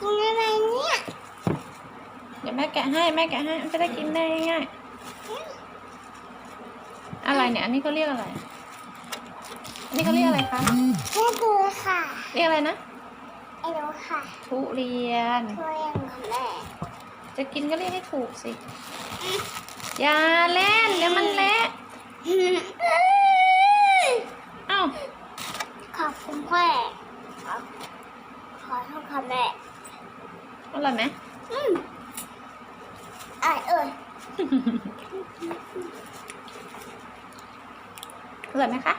กินอะไรเนี่ย เดี๋ยวแม่แกะให้แม่แกะให้มัจะได้กินได้ง่ายๆอะไรเนี่ย อันนี้เขาเรียกอะไร อันนี้เขาเรียกอะไรคะเรืดูค่ะเรียกอะไรนะไอ้ดูค่ะทุเรียนทุเรียนของแม่จะกินก็เรียกให้ถูกสิ อย่าเล่นเดี๋ยวมันเละ อร่อยไหมอืมไอ้เอ้ยอร่อยไหมคะ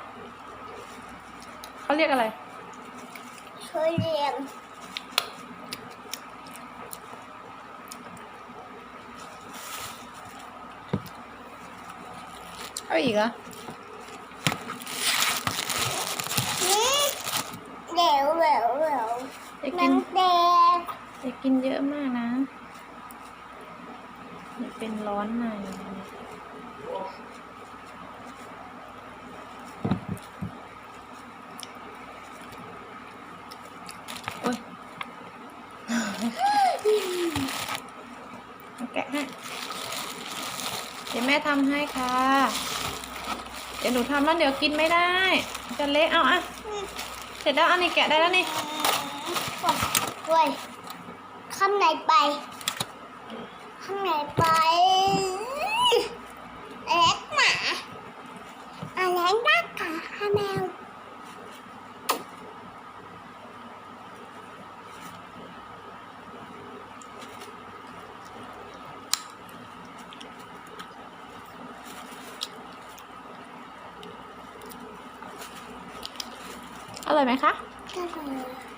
เขาเรียกอะไรช่วยเรียนเอาอีกเหรอนี่เดี๋ยวเดี๋ยวเดี๋ยวจะกิมันนแดง จะกินเยอะมากนะอย่าเป็นร้อนในโอ๊ยเอาแกะให้เดี๋ยวแม่ทำให้ค่ะ เดี๋ยวหนูทำแล้วเดี๋ยวกินไม่ได้ จะเละเอาอะ เสร็จแล้วอันนี้แกะได้แล้วนี่เว้ย ข้างในไป ข้างในไปเล็กหมาอะไรนักขาแมวอร่อยไหมคะก็เลย